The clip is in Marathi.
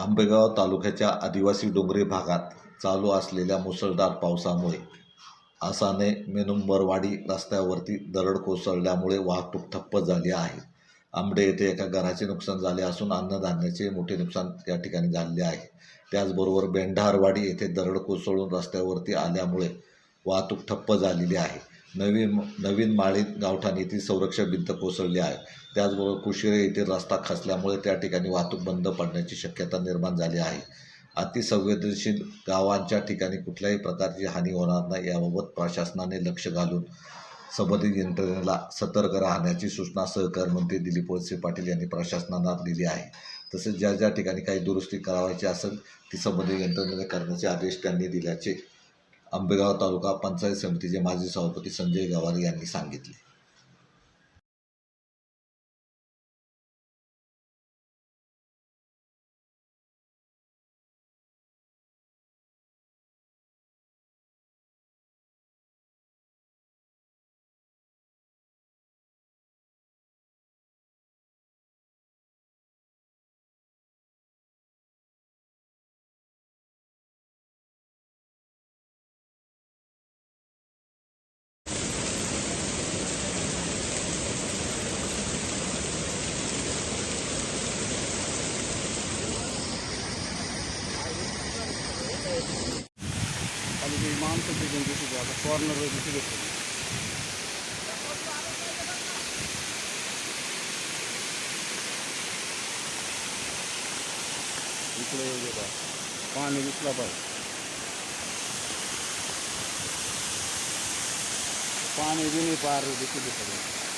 आंबेगाव तालुक्याच्या आदिवासी डोंगरी भागात चालू असलेल्या मुसळधार पावसामुळे आसाने मेनुंबरवाडी रस्त्यावरती दरड कोसळल्यामुळे वाहतूक ठप्प झाली आहे. आंबडे येथे एका घराचे नुकसान झाले असून अन्नधान्याचे मोठे नुकसान या ठिकाणी झाले आहे. त्याचबरोबर बेंढारवाडी येथे दरड कोसळून रस्त्यावरती आल्यामुळे वाहतूक ठप्प झालेली आहे. नवीन नवीन माळी गावठाण येथील संरक्षक भिंत कोसळली आहे. त्याचबरोबर कुशिरे येथील रस्ता खचल्यामुळे त्या ठिकाणी वाहतूक बंद पडण्याची शक्यता निर्माण झाली आहे. अतिसंवेदनशील गावांच्या ठिकाणी कुठल्याही प्रकारची हानी होणार नाही याबाबत प्रशासनाने लक्ष घालून संबंधित यंत्रणेला सतर्क राहण्याची सूचना सहकार मंत्री दिलीप वळसे पाटील यांनी प्रशासनाला दिली आहे. तसेच ज्या ज्या ठिकाणी काही दुरुस्ती करावायची असेल ती संबंधित यंत्रणेने करण्याचे आदेश त्यांनी दिल्याचे आंबेगाव तालुका पंचायत समितीचे माजी सभापती संजय गवार यांनी सांगितले. माणसं तिथून दिसत आता कॉर्नर दिसत होते. इकडे येऊ देता पाणी दिसला पाहिजे. पाणी बिनी पार दिसत होतं